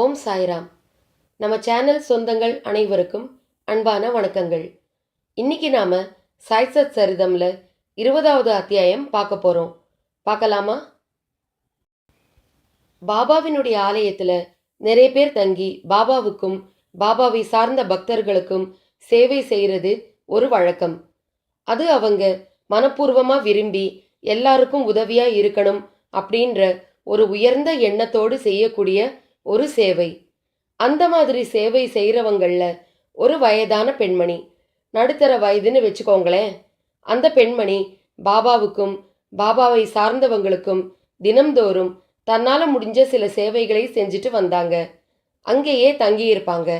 ஓம் சாய்ராம். நம்ம சேனல் சொந்தங்கள் அனைவருக்கும் அன்பான வணக்கங்கள். இன்னைக்கு நாம சாய்சத் சரிதம்ல இருபதாவது அத்தியாயம் பார்க்க போறோம். பார்க்கலாமா? பாபாவினுடைய ஆலயத்துல நிறைய பேர் தங்கி பாபாவுக்கும் பாபாவை சார்ந்த பக்தர்களுக்கும் சேவை செய்கிறது ஒரு வழக்கம். அது அவங்க மனப்பூர்வமாக விரும்பி எல்லாருக்கும் உதவியாக இருக்கணும் அப்படின்ற ஒரு உயர்ந்த எண்ணத்தோடு செய்யக்கூடிய ஒரு சேவை. அந்த மாதிரி சேவை செய்கிறவங்களில் ஒரு வயதான பெண்மணி. நடுத்தர வயதுன்னு வச்சுக்கோங்களேன். அந்த பெண்மணி பாபாவுக்கும் பாபாவை சார்ந்தவங்களுக்கும் தினம்தோறும் தன்னால் முடிஞ்ச சில சேவைகளை செஞ்சுட்டு வந்தாங்க. அங்கேயே தங்கியிருப்பாங்க.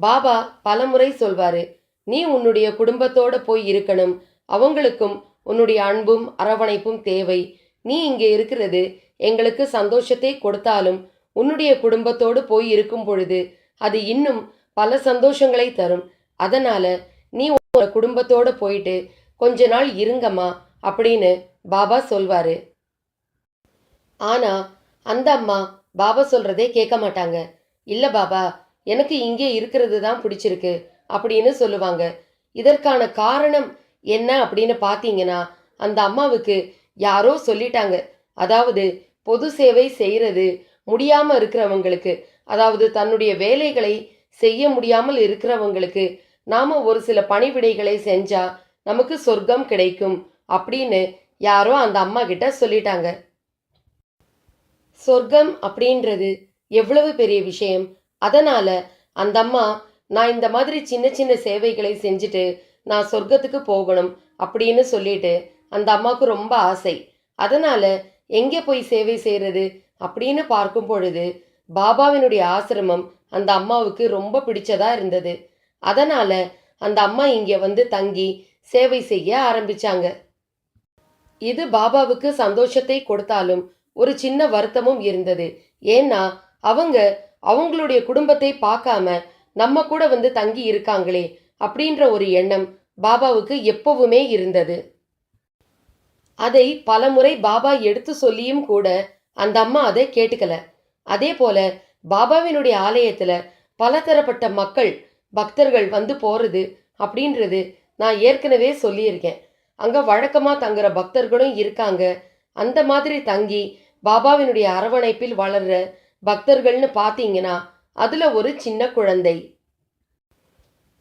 பாபா பலமுறை சொல்வாரு நீ உன்னுடைய குடும்பத்தோட போய் இருக்கணும். அவங்களுக்கும் உன்னுடைய அன்பும் அரவணைப்பும் தேவை. நீ இங்கே இருக்கிறது எங்களுக்கு சந்தோஷத்தை கொடுத்தாலும் உன்னுடைய குடும்பத்தோடு போய் இருக்கும் பொழுது அது இன்னும் பல சந்தோஷங்களை தரும். அதனால நீ உன்னோட குடும்பத்தோடு போயிட்டு கொஞ்ச நாள் இருங்கம்மா அப்படின்னு பாபா சொல்வாரு. ஆனா அந்த அம்மா பாபா சொல்றதே கேட்க மாட்டாங்க. இல்ல பாபா எனக்கு இங்கே இருக்கிறது தான் பிடிச்சிருக்கு அப்படின்னு சொல்லுவாங்க. இதற்கான காரணம் என்ன அப்படின்னு பார்த்தீங்கன்னா அந்த அம்மாவுக்கு யாரோ சொல்லிட்டாங்க. அதாவது பொது சேவை செய்கிறது முடியாம இருக்கிறவங்களுக்கு அதாவது தன்னுடைய வேலைகளை செய்ய முடியாமல் இருக்கிறவங்களுக்கு நாம ஒரு சில பணிவிடைகளை செஞ்சா நமக்கு சொர்க்கம் கிடைக்கும் அப்படின்னு யாரோ அந்த அம்மா கிட்ட சொல்லிட்டாங்க. சொர்க்கம் அப்படின்றது எவ்வளவு பெரிய விஷயம்? அதனால அந்த அம்மா நான் இந்த மாதிரி சின்ன சின்ன சேவைகளை செஞ்சுட்டு நான் சொர்க்கத்துக்கு போகணும் அப்படின்னு சொல்லிட்டு அந்த அம்மாவுக்கு ரொம்ப ஆசை. அதனால எங்கே போய் சேவை செய்கிறது அப்படின்னு பார்க்கும் பொழுது பாபாவினுடைய ஆசிரமம் அந்த அம்மாவுக்கு ரொம்ப பிடிச்சதா இருந்தது. அதனால அந்த அம்மா இங்கே வந்து தங்கி சேவை செய்ய ஆரம்பிச்சாங்க. இது பாபாவுக்கு சந்தோஷத்தை கொடுத்தாலும் ஒரு சின்ன வருத்தமும் இருந்தது. ஏன்னா அவங்க அவங்களுடைய குடும்பத்தை பார்க்காம நம்ம கூட வந்து தங்கி இருக்காங்களே அப்படின்ற ஒரு எண்ணம் பாபாவுக்கு எப்பவுமே இருந்தது. அதை பலமுறை பாபா எடுத்து சொல்லியும் கூட அந்த அம்மா அதை கேட்டுக்கல. அதே போல பாபாவினுடைய ஆலயத்துல பலதரப்பட்ட மக்கள் பக்தர்கள் வந்து போறது அப்படின்றது நான் ஏற்கனவே சொல்லியிருக்கேன். அங்க வழக்கமா தங்குற பக்தர்களும் இருக்காங்க. அந்த மாதிரி தங்கி பாபாவினுடைய அரவணைப்பில் வளர்ற பக்தர்கள்னு பார்த்தீங்கன்னா அதுல ஒரு சின்ன குழந்தை.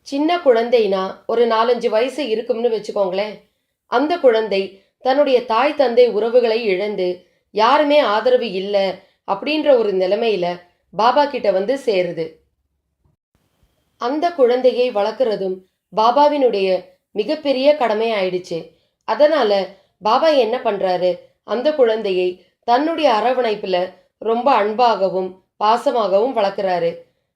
சின்ன குழந்தைனா ஒரு நாலஞ்சு வயசு இருக்கும்னு வச்சுக்கோங்களேன். அந்த குழந்தை தன்னுடைய தாய் தந்தை உறவுகளை இழந்து யாருமே ஆதரவு இல்லை அப்படின்ற ஒரு நிலைமையில பாபா கிட்ட வந்து சேருது. அந்த குழந்தையை வளர்க்குறதும் பாபாவினுடைய மிகப்பெரிய கடமை ஆயிடுச்சு. அதனால பாபா என்ன பண்றாரு? அந்த குழந்தையை தன்னுடைய அரவணைப்புல ரொம்ப அன்பாகவும் பாசமாகவும் வளர்க்குறாரு.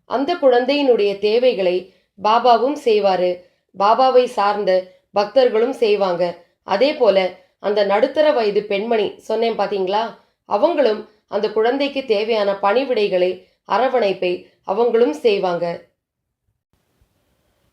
அந்த குழந்தையினுடைய தேவைகளை பாபாவும் செய்வாரு. பாபாவை சார்ந்த பக்தர்களும் செய்வாங்க. அதே போல அந்த நடுத்தர வயது பெண்மணி சொன்னேன் பாத்தீங்களா? அவங்களும் அந்த குழந்தைக்கு தேவையான பணிவிடைகளை அரவணைப்பை அவங்களும் செய்வாங்க.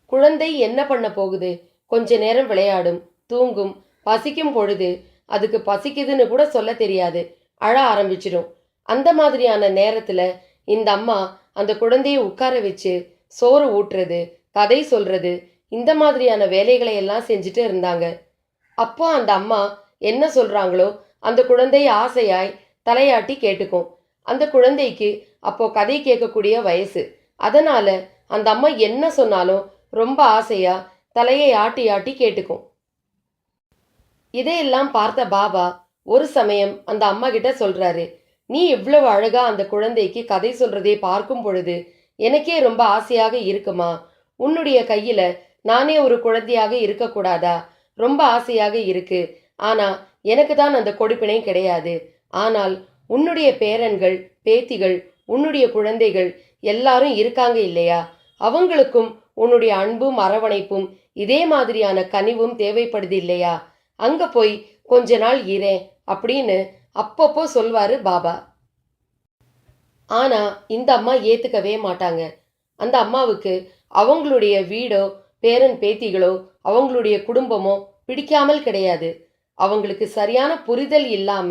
குழந்தை என்ன பண்ண போகுது? கொஞ்ச நேரம் விளையாடும் தூங்கும் பசிக்கும் பொழுது அதுக்கு பசிக்குதுன்னு கூட சொல்ல தெரியாது. அழ ஆரம்பிச்சிடும் அந்த மாதிரியான நேரத்துல இந்த அம்மா அந்த குழந்தையை உட்கார வச்சு சோறு ஊட்டுறது கதை சொல்றது இந்த மாதிரியான வேலைகளை எல்லாம் செஞ்சுட்டு இருந்தாங்க. அப்போ அந்த அம்மா என்ன சொல்கிறாங்களோ அந்த குழந்தை ஆசையாய் தலையாட்டி கேட்டுக்கும். அந்த குழந்தைக்கு அப்போ கதை கேட்கக்கூடிய வயசு. அதனால அந்த அம்மா என்ன சொன்னாலும் ரொம்ப ஆசையா தலையை ஆட்டி ஆட்டி கேட்டுக்கும். இதையெல்லாம் பார்த்த பாபா ஒரு சமயம் அந்த அம்மா கிட்ட சொல்றாரு நீ இவ்வளவு அழகா அந்த குழந்தைக்கு கதை சொல்றதை பார்க்கும் பொழுது எனக்கே ரொம்ப ஆசையாக இருக்குமா? உன்னுடைய கையில நானே ஒரு குழந்தையாக இருக்கக்கூடாதா? ரொம்ப ஆசையாக இருக்கு. ஆனா எனக்கு தான் அந்த கொடுப்பினை கிடையாது. ஆனால் உன்னுடைய பேரன்கள் பேத்திகள் உன்னுடைய குழந்தைகள் எல்லாரும் இருக்காங்க இல்லையா? அவங்களுக்கும் உன்னுடைய அன்பும் அரவணைப்பும் இதே மாதிரியான கனிவும் தேவைப்படுது இல்லையா? அங்க போய் கொஞ்ச நாள் இரேன் அப்படின்னு அப்பப்போ சொல்வாரு பாபா. ஆனா இந்த அம்மா ஏத்துக்கவே மாட்டாங்க. அந்த அம்மாவுக்கு அவங்களுடைய வீடோ பேரன் பேத்திகளோ அவங்களுடைய குடும்பமோ பிடிக்காமல் கிடையாது. அவங்களுக்கு சரியான புரிதல் இல்லாம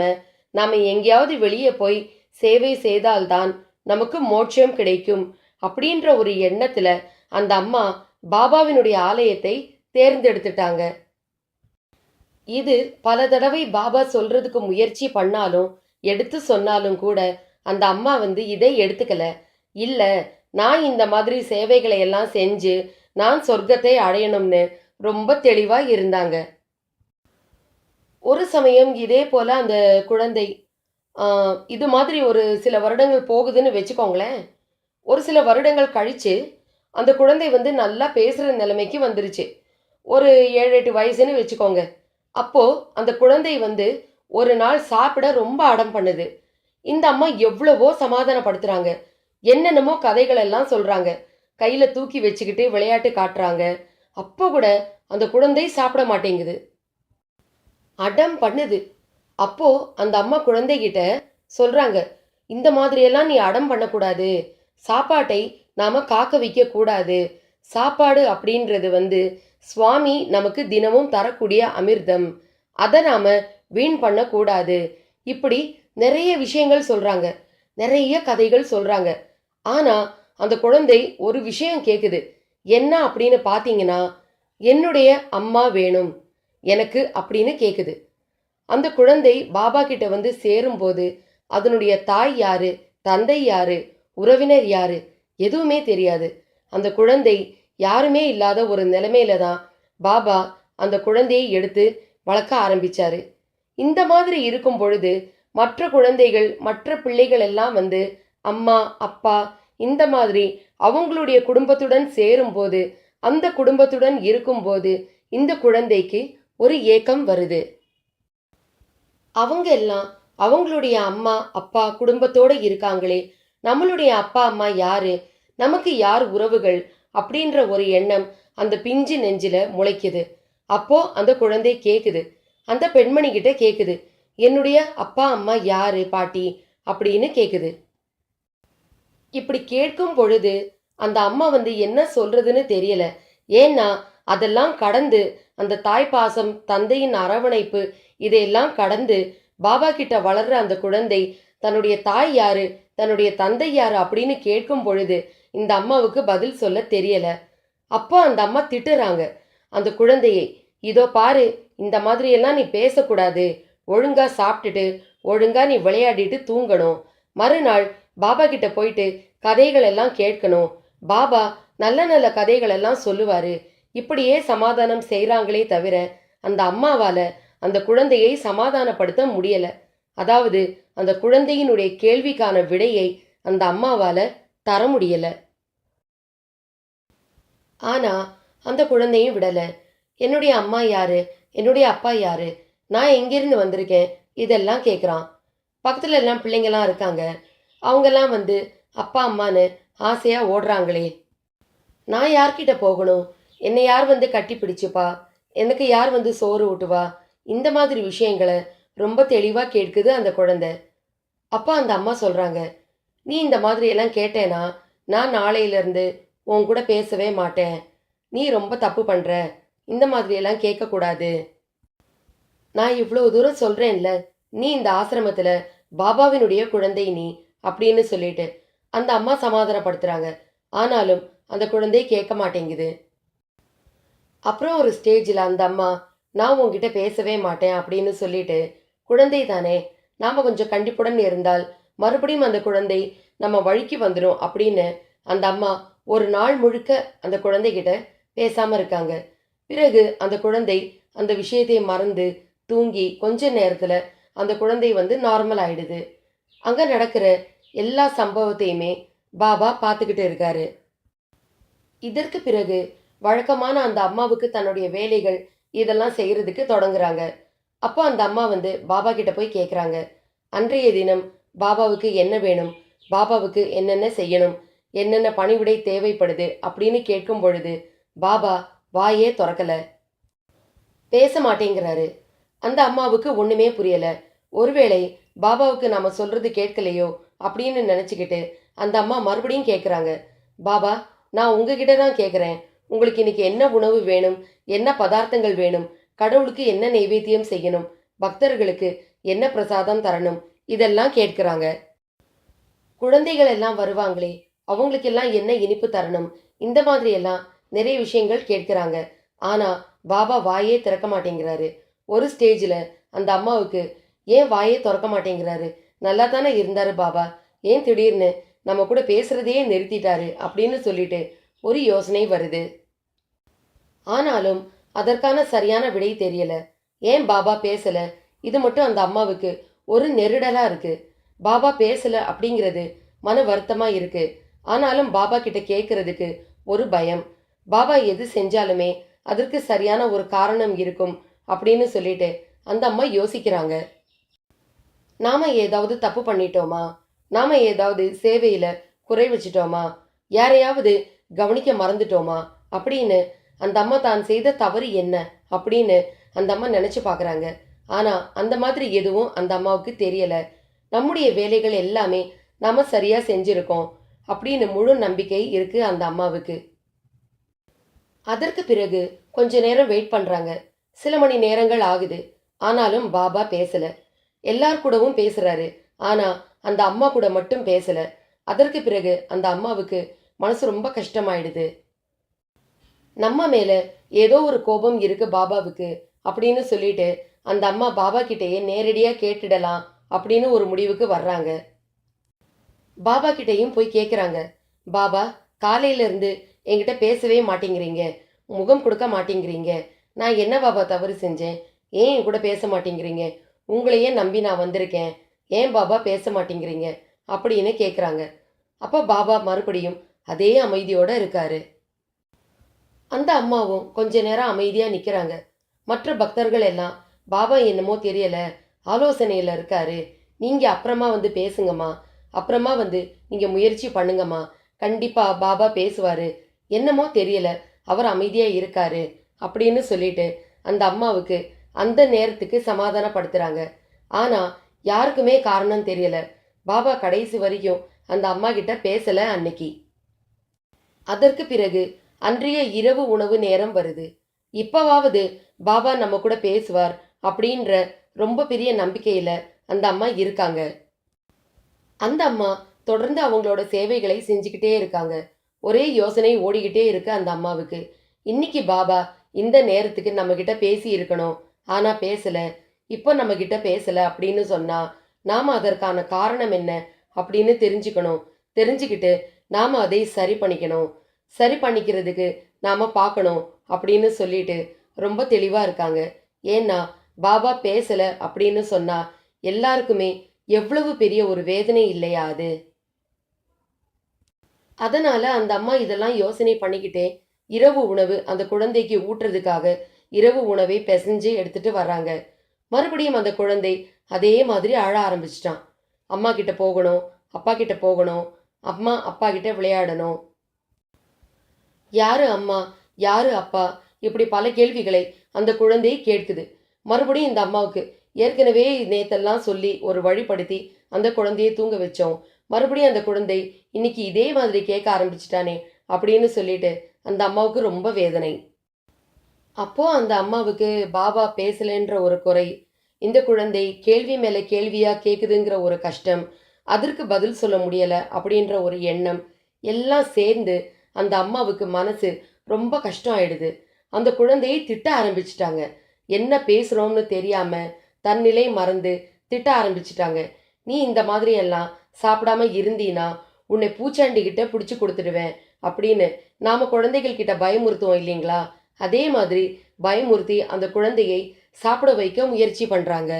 நாம எங்கேயாவது வெளியே போய் சேவை செய்தால்தான் நமக்கு மோட்சம் கிடைக்கும் அப்படின்ற ஒரு எண்ணத்துல அந்த அம்மா பாபாவினுடைய ஆலயத்தை தேர்ந்தெடுத்துட்டாங்க. இது பல தடவை பாபா சொல்றதுக்கு முயற்சி பண்ணாலும் எடுத்து சொன்னாலும் கூட அந்த அம்மா வந்து இதை எடுத்துக்கல. இல்ல நான் இந்த மாதிரி சேவைகளை எல்லாம் செஞ்சு நான் சொர்க்கத்தை அடையணும்னு ரொம்ப தெளிவா இருந்தாங்க. ஒரு சமயம் இதே போல அந்த குழந்தை இது மாதிரி ஒரு சில வருடங்கள் போகுதுன்னு வச்சுக்கோங்களேன். ஒரு சில வருடங்கள் கழித்து அந்த குழந்தை வந்து நல்லா பேசுகிற நிலைமைக்கு வந்துருச்சு. ஒரு ஏழு எட்டு வயசுன்னு வச்சுக்கோங்க. அப்போது அந்த குழந்தை வந்து ஒரு நாள் சாப்பிட ரொம்ப அடம் பண்ணுது. இந்த அம்மா எவ்வளவோ சமாதானப்படுத்துகிறாங்க என்னென்னமோ கதைகள் எல்லாம் கையில தூக்கி வச்சுக்கிட்டு விளையாட்டு காட்டுறாங்க. அப்போ கூட அந்த குழந்தை சாப்பிட மாட்டேங்குது. அடம் பண்ணுது. அப்போ அந்த அம்மா குழந்தைகிட்ட சொல்றாங்க இந்த மாதிரியெல்லாம் நீ அடம் பண்ணக்கூடாது. சாப்பாட்டை நாம காக்க வைக்க கூடாது. சாப்பாடு அப்படின்றது வந்து சுவாமி நமக்கு தினமும் தரக்கூடிய அமிர்தம். அதை நாம வீண் பண்ணக்கூடாது. இப்படி நிறைய விஷயங்கள் சொல்றாங்க. நிறைய கதைகள் சொல்றாங்க. ஆனா அந்த குழந்தை ஒரு விஷயம் கேட்குது என்ன அப்படின்னு பார்த்தீங்கன்னா என்னுடைய அம்மா வேணும் எனக்கு அப்படின்னு கேட்குது அந்த குழந்தை பாபா கிட்ட வந்து சேரும்போது அதனுடைய தாய் யாரு தந்தை யாரு உறவினர் யாரு எதுவுமே தெரியாது. அந்த குழந்தை யாருமே இல்லாத ஒரு நிலைமையில தான் பாபா அந்த குழந்தையை எடுத்து வளர்க்க ஆரம்பிச்சாரு. இந்த மாதிரி இருக்கும் பொழுது மற்ற குழந்தைகள் மற்ற பிள்ளைகள் எல்லாம் வந்து அம்மா அப்பா இந்த மாதிரி அவங்களுடைய குடும்பத்துடன் சேரும்போது அந்த குடும்பத்துடன் இருக்கும்போது இந்த குழந்தைக்கு ஒரு ஏக்கம் வருது. அவங்க எல்லாம் அவங்களுடைய அம்மா அப்பா குடும்பத்தோடு இருக்காங்களே நம்மளுடைய அப்பா அம்மா யாரு நமக்கு யார் உறவுகள் அப்படின்ற ஒரு எண்ணம் அந்த பிஞ்சு நெஞ்சில முளைக்குது. அப்போ அந்த குழந்தை கேக்குது. அந்த பெண்மணி கிட்ட கேக்குது என்னுடைய அப்பா அம்மா யாரு பாட்டி? அப்படின்னு கேக்குது. இப்படி கேட்கும் பொழுது அந்த அம்மா வந்து என்ன சொல்றதுன்னு தெரியல. ஏன்னா அதெல்லாம் கடந்து அந்த தாய்ப்பாசம் தந்தையின் அரவணைப்பு இதையெல்லாம் கடந்து பாபா கிட்ட வளர்ற அந்த குழந்தை தன்னுடைய தாய் யாரு தன்னுடைய தந்தை யாரு அப்படின்னு கேட்கும் பொழுது இந்த அம்மாவுக்கு பதில் சொல்ல தெரியல. அப்போ அந்த அம்மா திட்டுறாங்க. அந்த குழந்தையை இதோ பாரு இந்த மாதிரியெல்லாம் நீ பேசக்கூடாது. ஒழுங்கா சாப்பிட்டுட்டு ஒழுங்கா நீ விளையாடிட்டு தூங்கணும். மறுநாள் பாபா கிட்ட போயிட்டு கதைகள் எல்லாம் கேட்கணும். பாபா நல்ல நல்ல கதைகள் எல்லாம் சொல்லுவாரு. இப்படியே சமாதானம் செய்கிறாங்களே தவிர அந்த அம்மாவால அந்த குழந்தையை சமாதானப்படுத்த முடியல. அதாவது அந்த குழந்தையினுடைய கேள்விக்கான விடையை அந்த அம்மாவால தர முடியல. ஆனா அந்த குழந்தையும் விடல. என்னுடைய அம்மா யாரு? என்னுடைய அப்பா யாரு? நான் எங்கிருந்து வந்திருக்கேன்? இதெல்லாம் கேட்குறான் பக்கத்துல எல்லாம் பிள்ளைங்கெல்லாம் இருக்காங்க. அவங்கெல்லாம் வந்து அப்பா அம்மான்னு ஆசையாக ஓடுறாங்களே. நான் யார்கிட்ட போகணும்? என்னை யார் வந்து கட்டி பிடிச்சுப்பா? எனக்கு யார் வந்து சோறு ஊட்டுவா? இந்த மாதிரி விஷயங்களை ரொம்ப தெளிவாக கேட்குது அந்த குழந்தை. அப்பா அந்த அம்மா சொல்கிறாங்க நீ இந்த மாதிரி எல்லாம் கேட்டேனா நான் நாளையிலேருந்து உன் கூட பேசவே மாட்டேன். நீ ரொம்ப தப்பு பண்ணுற இந்த மாதிரியெல்லாம் கேட்கக்கூடாது. நான் இவ்வளோ தூரம் சொல்கிறேன்ல நீ இந்த ஆசிரமத்தில் பாபாவினுடைய குழந்தை நீ அப்படின்னு சொல்லிட்டு அந்த அம்மா சமாதானப்படுத்துகிறாங்க ஆனாலும் அந்த குழந்தை கேட்க மாட்டேங்குது. அப்புறம் ஒரு ஸ்டேஜில் அந்த அம்மா நான் உங்ககிட்ட பேசவே மாட்டேன் அப்படின்னு சொல்லிட்டு குழந்தை தானே நாம் கொஞ்சம் கண்டிப்புடன் இருந்தால் மறுபடியும் அந்த குழந்தை நம்ம வழிக்கு வந்துடும் அப்படின்னு அந்த அம்மா ஒரு நாள் முழுக்க அந்த குழந்தைகிட்ட பேசாமல் இருக்காங்க. பிறகு அந்த குழந்தை அந்த விஷயத்தை மறந்து தூங்கி கொஞ்ச நேரத்தில் அந்த குழந்தை வந்து நார்மல் ஆயிடுது. அங்கே நடக்கிற எல்லா சம்பவத்தையுமே பாபா பார்த்துக்கிட்டு இருக்காரு. இதற்கு பிறகு வழக்கமான அந்த அம்மாவுக்கு தன்னுடைய வேலைகள் இதெல்லாம் செய்கிறதுக்கு தொடங்குறாங்க. அப்போ அந்த அம்மா வந்து பாபா கிட்ட போய் கேட்குறாங்க அன்றைய தினம் பாபாவுக்கு என்ன வேணும்? பாபாவுக்கு என்னென்ன செய்யணும்? என்னென்ன பணிவிடை தேவைப்படுது? அப்படின்னு கேட்கும் பொழுது பாபா வாயே திறக்கல. பேச மாட்டேங்கிறாரு. அந்த அம்மாவுக்கு ஒன்றுமே புரியலை. ஒருவேளை பாபாவுக்கு நம்ம சொல்கிறது கேட்கலையோ? அப்படின்னு நினச்சிக்கிட்டு அந்த அம்மா மறுபடியும் கேட்குறாங்க பாபா நான் உங்ககிட்ட தான் கேட்குறேன் உங்களுக்கு இன்னைக்கு என்ன உணவு வேணும்? என்ன பதார்த்தங்கள் வேணும்? கடவுளுக்கு என்ன நைவேத்தியம் செய்யணும்? பக்தர்களுக்கு என்ன பிரசாதம் தரணும்? இதெல்லாம் கேட்குறாங்க. குழந்தைகள் எல்லாம் வருவாங்களே அவங்களுக்கெல்லாம் என்ன இனிப்பு தரணும்? இந்த மாதிரி எல்லாம் நிறைய விஷயங்கள் கேட்குறாங்க. ஆனால் பாபா வாயே திறக்க மாட்டேங்கிறாரு. ஒரு ஸ்டேஜில் அந்த அம்மாவுக்கு ஏன் வாயே திறக்க மாட்டேங்கிறாரு? நல்லா தானே இருந்தார் பாபா. ஏன் திடீர்னு? நம்ம கூட பேசுறதையே நிறுத்திட்டாரு அப்படின்னு சொல்லிட்டு ஒரு யோசனை வருது. ஆனாலும் அதற்கான சரியான விடை தெரியல. ஏன் பாபா பேசலை? இது மட்டும் அந்த அம்மாவுக்கு ஒரு நெருடலாக இருக்குது பாபா பேசலை அப்படிங்கிறது மன வருத்தமாக இருக்குது ஆனாலும் பாபா கிட்ட கேட்கறதுக்கு ஒரு பயம். பாபா எது செஞ்சாலுமே அதற்கு சரியான ஒரு காரணம் இருக்கும் அப்படின்னு சொல்லிட்டு அந்த அம்மா யோசிக்கிறாங்க. நாம ஏதாவது தப்பு பண்ணிட்டோமா? நாம ஏதாவது சேவையில குறை வச்சிட்டோமா? யாரையாவது கவனிக்க மறந்துட்டோமா? அப்படின்னு அந்த அம்மா தான் செய்த தவறு என்ன? அப்படின்னு அந்த அம்மா நினைச்சு பார்க்குறாங்க ஆனால் அந்த மாதிரி எதுவும் அந்த அம்மாவுக்கு தெரியலை. நம்முடைய வேலைகள் எல்லாமே நாம சரியாக செஞ்சுருக்கோம் அப்படின்னு முழு நம்பிக்கை இருக்கு அந்த அம்மாவுக்கு. அதற்கு பிறகு கொஞ்ச நேரம் வெயிட் பண்ணுறாங்க சில மணி நேரங்கள் ஆகுது. ஆனாலும் பாபா பேசலை. எல்லார் கூடவும் பேசுறாரு. ஆனா அந்த அம்மா கூட மட்டும் பேசல. அதற்கு பிறகு அந்த அம்மாவுக்கு மனசு ரொம்ப கஷ்டமாயிடுது. நம்ம மேல ஏதோ ஒரு கோபம் இருக்கு பாபாவுக்கு அப்படின்னு சொல்லிட்டு அந்த அம்மா பாபா கிட்டேயே நேரடியாக கேட்டுடலாம் அப்படின்னு ஒரு முடிவுக்கு வர்றாங்க. பாபா கிட்டேயும் போய் கேட்குறாங்க பாபா காலையிலேருந்து என்கிட்ட பேசவே மாட்டேங்கிறீங்க. முகம் கொடுக்க மாட்டேங்கிறீங்க. நான் என்ன பாபா தவறு செஞ்சேன்? ஏன் என் கூட பேச மாட்டேங்கிறீங்க? உங்களையே நம்பி நான் வந்திருக்கேன். ஏன் பாபா பேச மாட்டேங்கிறீங்க? அப்படின்னு கேட்குறாங்க அப்போ பாபா மறுபடியும் அதே அமைதியோடு இருக்காரு. அந்த அம்மாவும் கொஞ்ச நேரம் அமைதியாக நிற்கிறாங்க மற்ற பக்தர்கள் எல்லாம் பாபா என்னமோ தெரியலை. ஆலோசனையில் இருக்காரு. நீங்கள் அப்புறமா வந்து பேசுங்கம்மா. அப்புறமா வந்து நீங்கள் முயற்சி பண்ணுங்கம்மா. கண்டிப்பாக பாபா பேசுவார். என்னமோ தெரியல. அவர் அமைதியாக இருக்காரு. அப்படின்னு சொல்லிட்டு அந்த அம்மாவுக்கு அந்த நேரத்துக்கு சமாதானப்படுத்துகிறாங்க ஆனால் யாருக்குமே காரணம் தெரியல. பாபா கடைசி வரைக்கும் அந்த அம்மா கிட்ட பேசலை அன்னைக்கு. அதற்கு பிறகு அன்றைய இரவு உணவு நேரம் வருது. இப்போவாவது பாபா நம்ம கூட பேசுவார் அப்படின்ற ரொம்ப பெரிய நம்பிக்கையில் அந்த அம்மா இருக்காங்க. அந்த அம்மா தொடர்ந்து அவங்களோட சேவைகளை செஞ்சுக்கிட்டே இருக்காங்க. ஒரே யோசனை ஓடிக்கிட்டே இருக்கு அந்த அம்மாவுக்கு. இன்னைக்கு பாபா இந்த நேரத்துக்கு நம்ம பேசி இருக்கணும். ஆனால் பேசலை. இப்போ நம்ம பேசலை அப்படின்னு சொன்னால் நாம் அதற்கான காரணம் என்ன அப்படின்னு தெரிஞ்சுக்கணும். தெரிஞ்சுக்கிட்டு நாம் அதை சரி பண்ணிக்கணும். சரி பண்ணிக்கிறதுக்கு நாம் பார்க்கணும் அப்படின்னு சொல்லிட்டு ரொம்ப தெளிவாக இருக்காங்க. ஏன்னா பாபா பேசலை அப்படின்னு சொன்னால் எல்லாருக்குமே எவ்வளவு பெரிய ஒரு வேதனை இல்லையா அது? அதனால் அந்த அம்மா இதெல்லாம் யோசனை பண்ணிக்கிட்டே இரவு உணவு அந்த குழந்தைக்கு ஊட்டுறதுக்காக இரவு உணவை பிசைஞ்சு எடுத்துட்டு வர்றாங்க. மறுபடியும் அந்த குழந்தை அதே மாதிரி அழ ஆரம்பிச்சிட்டான். அம்மா கிட்ட போகணும் அப்பா கிட்ட போகணும் அம்மா அப்பா கிட்ட விளையாடணும். யாரு அம்மா யாரு அப்பா? இப்படி பல கேள்விகளை அந்த குழந்தை கேட்குது. மறுபடியும் இந்த அம்மாவுக்கு ஏற்கனவே நேத்தெல்லாம் சொல்லி ஒரு வழிப்படுத்தி அந்த குழந்தையை தூங்க வச்சோம். மறுபடியும் அந்த குழந்தை இன்னைக்கு இதே மாதிரி கேட்க ஆரம்பிச்சிட்டானே அப்படின்னு சொல்லிட்டு அந்த அம்மாவுக்கு ரொம்ப வேதனை. அப்போ அந்த அம்மாவுக்கு பாபா பேசலைன்ற ஒரு குறை இந்த குழந்தை கேள்வி மேலே கேள்வியாக கேட்குதுங்கிற ஒரு கஷ்டம் அதற்கு பதில் சொல்ல முடியலை அப்படின்ற ஒரு எண்ணம் எல்லாம் சேர்ந்து அந்த அம்மாவுக்கு மனசு ரொம்ப கஷ்டம் ஆயிடுது அந்த குழந்தையை திட்ட ஆரம்பிச்சிட்டாங்க. என்ன பேசுகிறோம்னு தெரியாமல் தன்னிலை மறந்து திட்ட ஆரம்பிச்சிட்டாங்க. நீ இந்த மாதிரி எல்லாம் சாப்பிடாம இருந்தீனா உன்னை பூச்சாண்டிக்கிட்ட பிடிச்சி கொடுத்துடுவேன் அப்படின்னு நாம் குழந்தைகள் கிட்ட பயமுறுத்துவோம் இல்லைங்களா? அதே மாதிரி பயமுறுத்தி அந்த குழந்தையை சாப்பிட வைக்க முயற்சி பண்ணுறாங்க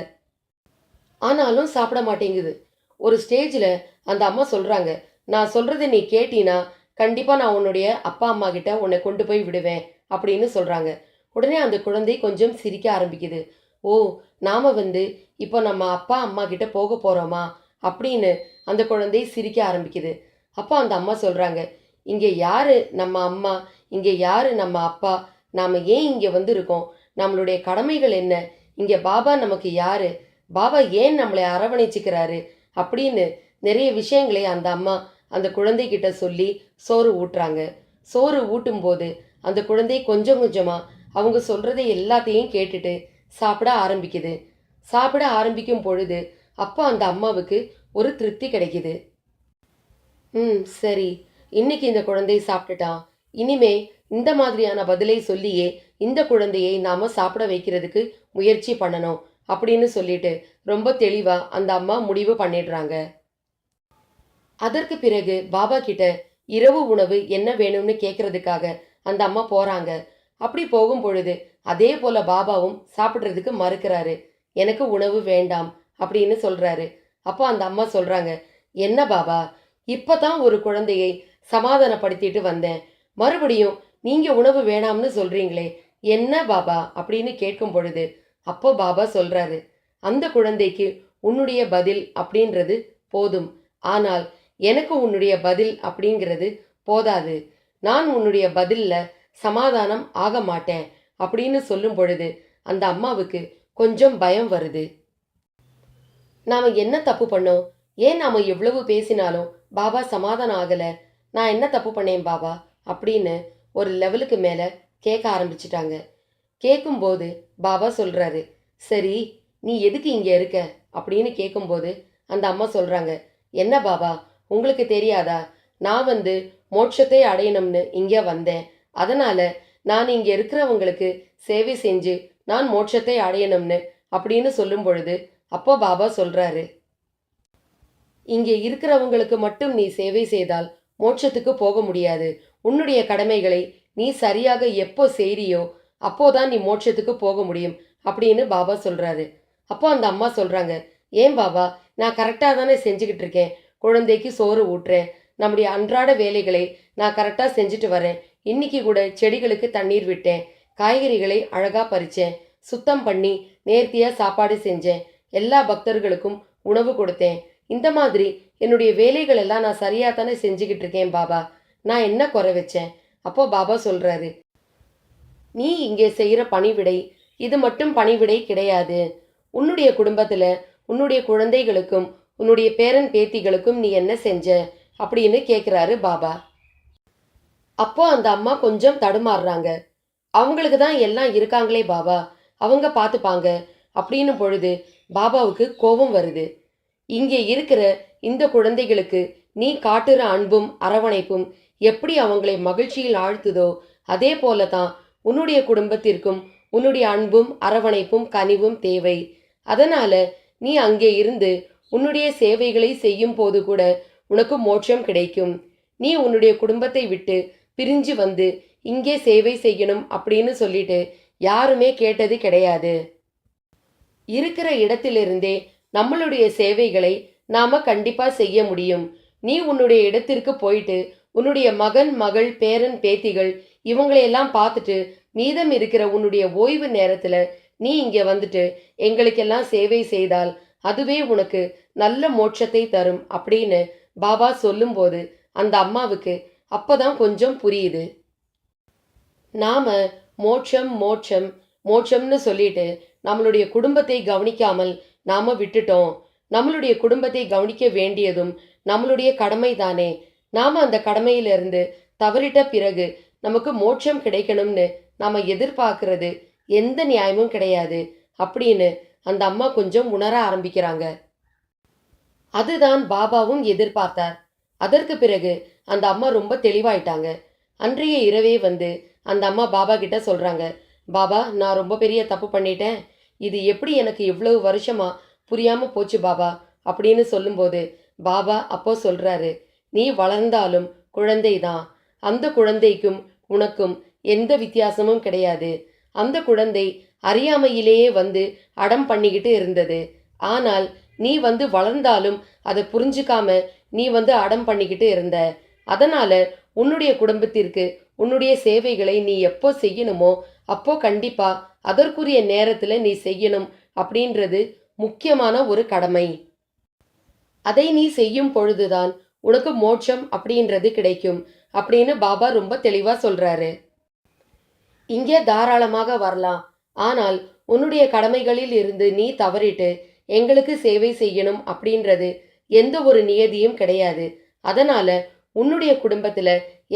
ஆனாலும் சாப்பிட மாட்டேங்குது. ஒரு ஸ்டேஜில் அந்த அம்மா சொல்கிறாங்க நான் சொல்கிறத நீ கேட்டினா கண்டிப்பாக நான் உன்னுடைய அப்பா அம்மா கிட்ட உன்னை கொண்டு போய் விடுவேன் அப்படின்னு சொல்கிறாங்க உடனே அந்த குழந்தை கொஞ்சம் சிரிக்க ஆரம்பிக்குது. ஓ நாம வந்து இப்போ நம்ம அப்பா அம்மா கிட்ட போக போகிறோமா அப்படின்னு அந்த குழந்தை சிரிக்க ஆரம்பிக்குது. அப்போ அந்த அம்மா சொல்கிறாங்க இங்கே யார் நம்ம அம்மா? இங்கே யார் நம்ம அப்பா? நாம் ஏன் இங்கே வந்திருக்கோம்? நம்மளுடைய கடமைகள் என்ன? இங்கே பாபா நமக்கு யாரு? பாபா ஏன் நம்மளை அரவணைச்சிக்கிறாரு? அப்படின்னு நிறைய விஷயங்களை அந்த அம்மா அந்த குழந்தைகிட்ட சொல்லி சோறு ஊட்டுறாங்க. சோறு ஊட்டும்போது அந்த குழந்தை கொஞ்சம் கொஞ்சமாக அவங்க சொல்கிறதை எல்லாத்தையும் கேட்டுட்டு சாப்பிட ஆரம்பிக்குது. சாப்பிட ஆரம்பிக்கும் பொழுது அப்போ அந்த அம்மாவுக்கு ஒரு திருப்தி கிடைக்குது. ம் சரி. இன்னைக்கு இந்த குழந்தை சாப்பிட்டுட்டான். இனிமே இந்த மாதிரியான பதிலை சொல்லியே இந்த குழந்தையை நாம சாப்பிட வைக்கிறதுக்கு முயற்சி பண்ணணும் அப்படின்னு சொல்லிட்டு ரொம்ப தெளிவா அந்த அம்மா முடிவு பண்ணிடுறாங்க. அதற்கு பிறகு பாபா கிட்ட இரவு உணவு என்ன வேணும்னு கேட்கறதுக்காக அந்த அம்மா போறாங்க. அப்படி போகும் பொழுது அதே போல பாபாவும் சாப்பிட்றதுக்கு மறுக்கிறாரு. எனக்கு உணவு வேண்டாம் அப்படின்னு சொல்றாரு. அப்போ அந்த அம்மா சொல்றாங்க என்ன பாபா இப்பதான் ஒரு குழந்தையை சமாதானப்படுத்திட்டு வந்தேன். மறுபடியும் நீங்கள் உணவு வேணாம்னு சொல்கிறீங்களே என்ன பாபா? அப்படின்னு கேட்கும் பொழுது அப்போ பாபா சொல்கிறாரு அந்த குழந்தைக்கு உன்னுடைய பதில் அப்படின்றது போதும். ஆனால் எனக்கு உன்னுடைய பதில் அப்படிங்கிறது போதாது. நான் உன்னுடைய பதிலில் சமாதானம் ஆக மாட்டேன் அப்படின்னு சொல்லும் பொழுது அந்த அம்மாவுக்கு கொஞ்சம் பயம் வருது. நாம் என்ன தப்பு பண்ணோம்? ஏன் நாம் எவ்வளவு பேசினாலும் பாபா சமாதானம் ஆகலை? நான் என்ன தப்பு பண்ணேன் பாபா? அப்படின்னு ஒரு லெவலுக்கு மேலே கேட்க ஆரம்பிச்சிட்டாங்க. கேட்கும்போது பாபா சொல்கிறாரு சரி நீ எதுக்கு இங்கே இருக்க? அப்படின்னு கேட்கும்போது அந்த அம்மா சொல்கிறாங்க என்ன பாபா உங்களுக்கு தெரியாதா? நான் வந்து மோட்சத்தை அடையணும்னு இங்கே வந்தேன். அதனால் நான் இங்கே இருக்கிறவங்களுக்கு சேவை செஞ்சு நான் மோட்சத்தை அடையணும்னு அப்படின்னு சொல்லும் பொழுது அப்போ பாபா சொல்கிறாரு இங்கே இருக்கிறவங்களுக்கு மட்டும் நீ சேவை செய்தால் மோட்சத்துக்கு போக முடியாது. உன்னுடைய கடமைகளை நீ சரியாக எப்போ செய்றியோ அப்போதான் நீ மோட்சத்துக்கு போக முடியும் அப்படின்னு பாபா சொல்கிறாரு அப்போ அந்த அம்மா சொல்கிறாங்க ஏன் பாபா நான் கரெக்டாக தானே செஞ்சுக்கிட்டு இருக்கேன். குழந்தைக்கு சோறு ஊட்டுறேன். நம்முடைய அன்றாட வேலைகளை நான் கரெக்டாக செஞ்சுட்டு வரேன். இன்னைக்கு கூட செடிகளுக்கு தண்ணீர் விட்டேன். காய்கறிகளை அழகாக பறித்தேன் சுத்தம் பண்ணி நேர்த்தியாக சாப்பாடு செஞ்சேன். எல்லா பக்தர்களுக்கும் உணவு கொடுத்தேன். இந்த மாதிரி என்னுடைய வேலைகள் எல்லாம் நான் சரியாக தானே செஞ்சுக்கிட்டு இருக்கேன் பாபா. நான் என்ன குறை வச்சேன்? அப்போ பாபா சொல்றாரு நீ இங்கே செய்கிற பணிவிடை இது மட்டும் பணிவிடை கிடையாது. உன்னுடைய குடும்பத்தில் உன்னுடைய குழந்தைகளுக்கும் உன்னுடைய பேரன் பேத்திகளுக்கும் நீ என்ன செஞ்ச? அப்படின்னு கேட்குறாரு பாபா. அப்போ அந்த அம்மா கொஞ்சம் தடுமாறுறாங்க. அவங்களுக்கு தான் எல்லாம் இருக்காங்களே பாபா அவங்க பார்த்துப்பாங்க அப்படின்னு பொழுது பாபாவுக்கு கோபம் வருது. இங்கே இருக்கிற இந்த குழந்தைகளுக்கு நீ காட்டுற அன்பும் அரவணைப்பும் எப்படி அவங்களை மகிழ்ச்சியில் ஆழ்த்துதோ அதே போல தான் உன்னுடைய குடும்பத்திற்கும் உன்னுடைய அன்பும் அரவணைப்பும் கனிவும் தேவை. அதனால நீ அங்கே இருந்து உன்னுடைய சேவைகளை செய்யும் போது கூட உனக்கு மோட்சம் கிடைக்கும். நீ உன்னுடைய குடும்பத்தை விட்டு பிரிஞ்சு வந்து இங்கே சேவை செய்யணும் அப்படின்னு சொல்லிட்டு யாருமே கேட்டது கிடையாது. இருக்கிற இடத்திலிருந்தே நம்மளுடைய சேவைகளை நாம கண்டிப்பா செய்ய முடியும். நீ உன்னுடைய இடத்திற்கு போயிட்டு உன்னுடைய மகன் மகள் பேரன் பேத்திகள் இவங்களையெல்லாம் பார்த்துட்டு மீதம் இருக்கிற உன்னுடைய ஓய்வு நேரத்துல நீ இங்க வந்துட்டு எங்களுக்கெல்லாம் சேவை செய்தால் அதுவே உனக்கு நல்ல மோட்சத்தை தரும் அப்படின்னு பாபா சொல்லும்போது அந்த அம்மாவுக்கு அப்பதான் கொஞ்சம் புரியுது. நாம மோட்சம் மோட்சம் மோட்சம்னு சொல்லிட்டு நம்மளுடைய குடும்பத்தை கவனிக்காமல் நாம விட்டுட்டோம். நம்மளுடைய குடும்பத்தை கவனிக்க வேண்டியதும் நம்மளுடைய கடமை தானே நாம அந்த கடமையிலிருந்து தவறிட்ட பிறகு நமக்கு மோட்சம் கிடைக்கணும்னு நாம எதிர்பார்க்கறது எந்த நியாயமும் கிடையாது அப்படின்னு அந்த அம்மா கொஞ்சம் உணர ஆரம்பிக்கிறாங்க. அதுதான் பாபாவும் எதிர்பார்த்தார். அதற்கு பிறகு அந்த அம்மா ரொம்ப தெளிவாயிட்டாங்க. அன்றைய இரவே வந்து அந்த அம்மா பாபா கிட்ட சொல்றாங்க பாபா நான் ரொம்ப பெரிய தப்பு பண்ணிட்டேன். இது எப்படி எனக்கு இவ்வளவு வருஷமா புரியாம போச்சு பாபா? அப்படின்னு சொல்லும்போது பாபா அப்போ சொல்றாரு நீ வளர்ந்தாலும் குழந்தைதான் அந்த குழந்தைக்கும் உனக்கும் எந்த வித்தியாசமும் கிடையாது. அந்த குழந்தை அறியாமையிலேயே வந்து அடம் பண்ணிக்கிட்டு இருந்தது. ஆனால் நீ வந்து வளர்ந்தாலும் அதை புரிஞ்சுக்காம நீ வந்து அடம் பண்ணிக்கிட்டு இருந்த. அதனால உன்னுடைய குடும்பத்திற்கு உன்னுடைய சேவைகளை நீ எப்போ செய்யணுமோ அப்போ கண்டிப்பா அதற்குரிய நேரத்துல நீ செய்யணும் அப்படின்றது முக்கியமான ஒரு கடமை. அதை நீ செய்யும் பொழுதுதான் உனக்கு மோட்சம் அப்படின்றது கிடைக்கும் அப்படின்னு பாபா ரொம்ப தெளிவாக சொல்கிறாரு இங்கே தாராளமாக வரலாம். ஆனால் உன்னுடைய கடமைகளில் இருந்து நீ தவறிட்டு எங்களுக்கு சேவை செய்யணும் அப்படின்றது எந்த ஒரு நியதியும் கிடையாது. அதனால உன்னுடைய குடும்பத்துல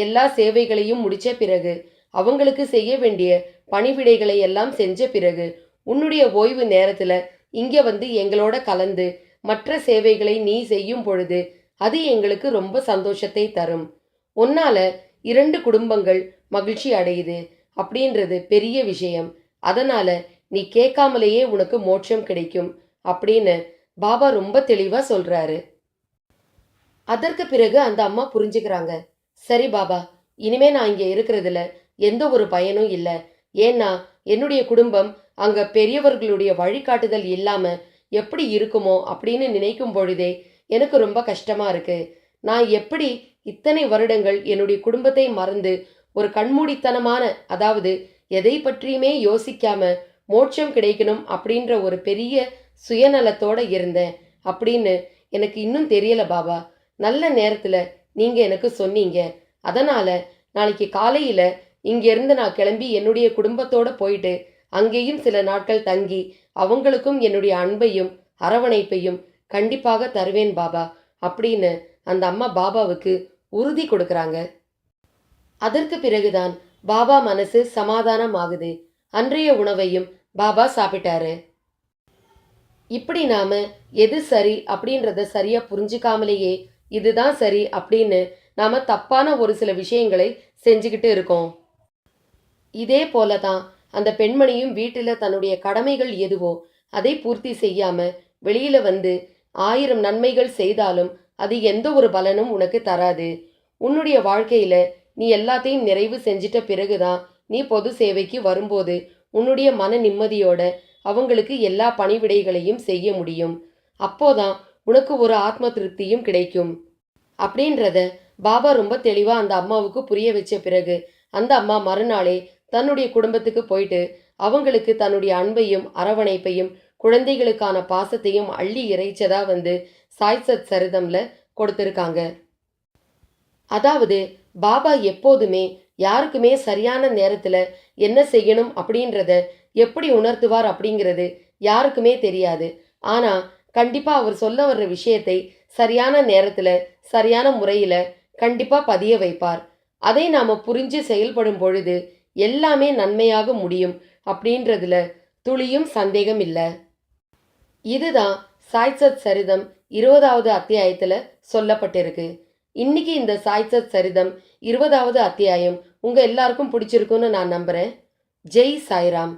எல்லா சேவைகளையும் முடிச்ச பிறகு அவங்களுக்கு செய்ய வேண்டிய பணிவிடைகளை எல்லாம் செஞ்ச பிறகு உன்னுடைய ஓய்வு நேரத்துல இங்க வந்து எங்களோட கலந்து மற்ற சேவைகளை நீ செய்யும் பொழுது அது எங்களுக்கு ரொம்ப சந்தோஷத்தை தரும். உன்னால இரண்டு குடும்பங்கள் மகிழ்ச்சி அடையுது அப்படின்றது பெரிய விஷயம். அதனால நீ கேட்காமலேயே உனக்கு மோட்சம் கிடைக்கும் அப்படின்னு பாபா ரொம்ப தெளிவா சொல்றாரு. அதற்கு பிறகு அந்த அம்மா புரிஞ்சுக்கிறாங்க. சரி பாபா இனிமே நான் இங்க இருக்கிறதுல எந்த ஒரு பயனும் இல்லை. ஏன்னா என்னுடைய குடும்பம் அங்க பெரியவர்களுடைய வழிகாட்டுதல் இல்லாம எப்படி இருக்குமோ அப்படின்னு நினைக்கும் பொழுதே எனக்கு ரொம்ப கஷ்டமா இருக்கு. நான் எப்படி இத்தனை வருடங்கள் என்னுடைய குடும்பத்தை மறந்து ஒரு கண்மூடித்தனமான அதாவது எதை பற்றியுமே யோசிக்காம மோட்சம் கிடைக்கணும் அப்படின்ற ஒரு பெரிய சுயநலத்தோட இருந்தேன் அப்படின்னு எனக்கு இன்னும் தெரியல பாபா. நல்ல நேரத்துல நீங்க எனக்கு சொன்னீங்க. அதனால நாளைக்கு காலையில இங்கிருந்து நான் கிளம்பி என்னுடைய குடும்பத்தோட போயிட்டு அங்கேயும் சில நாட்கள் தங்கி அவங்களுக்கும் என்னுடைய அன்பையும் அரவணைப்பையும் கண்டிப்பாக தருவேன் பாபா அப்படின்னு அந்த அம்மா பாபாவுக்கு உறுதி கொடுக்குறாங்க. அதற்கு பிறகுதான் பாபா மனசு சமாதானம் ஆகுது அன்றைய உணவையும் பாபா சாப்பிட்டாரு. இப்படி நாம எது சரி அப்படின்றத சரியா புரிஞ்சுக்காமலேயே இதுதான் சரி அப்படின்னு நாம தப்பான ஒரு சில விஷயங்களை செஞ்சுக்கிட்டு இருக்கோம். இதே போல தான் அந்த பெண்மணியும் வீட்டில் தன்னுடைய கடமைகள் எதுவோ அதை பூர்த்தி செய்யாம வெளியில வந்து ஆயிரம் நன்மைகள் செய்தாலும் அது எந்த ஒரு பலனும் உனக்கு தராது. உன்னுடைய வாழ்க்கையில நீ எல்லாத்தையும் நிறைவு செஞ்சிட்ட பிறகுதான் நீ பொது சேவைக்கு வரும்போது உன்னுடைய மன நிம்மதியோட அவங்களுக்கு எல்லா பணிவிடைகளையும் செய்ய முடியும். அப்போதான் உனக்கு ஒரு ஆத்ம திருப்தியும் கிடைக்கும். அப்படின்றத பாபா ரொம்ப தெளிவா அந்த அம்மாவுக்கு புரிய வச்ச பிறகு அந்த அம்மா மறுநாளே தன்னுடைய குடும்பத்துக்கு போயிட்டு அவங்களுக்கு தன்னுடைய அன்பையும் அரவணைப்பையும் குழந்தைகளுக்கான பாசத்தையும் அள்ளி இறைச்சதா வந்து சாய்சத் சரிதம்ல கொடுத்திருக்காங்க. அதாவது பாபா எப்போதுமே யாருக்குமே சரியான நேரத்துல என்ன செய்யணும் அப்படின்றத எப்படி உணர்த்துவார் அப்படிங்கிறது யாருக்குமே தெரியாது. ஆனா கண்டிப்பா அவர் சொல்ல வர்ற விஷயத்தை சரியான நேரத்துல சரியான முறையில கண்டிப்பா பதிய வைப்பார். அதை நாம புரிஞ்சு செயல்படும் பொழுது எல்லாமே நன்மையாக முடியும் அப்படின்றதுல துளியும் சந்தேகம் இல்லை. இதுதான் சாய்சத் சரிதம் இருபதாவது அத்தியாயத்தில் சொல்லப்பட்டிருக்கு. இன்னைக்கு இந்த சாய்சத் சரிதம் இருபதாவது அத்தியாயம் உங்க எல்லாருக்கும் பிடிச்சிருக்குன்னு நான் நம்புறேன். ஜெய் சாய்ராம்.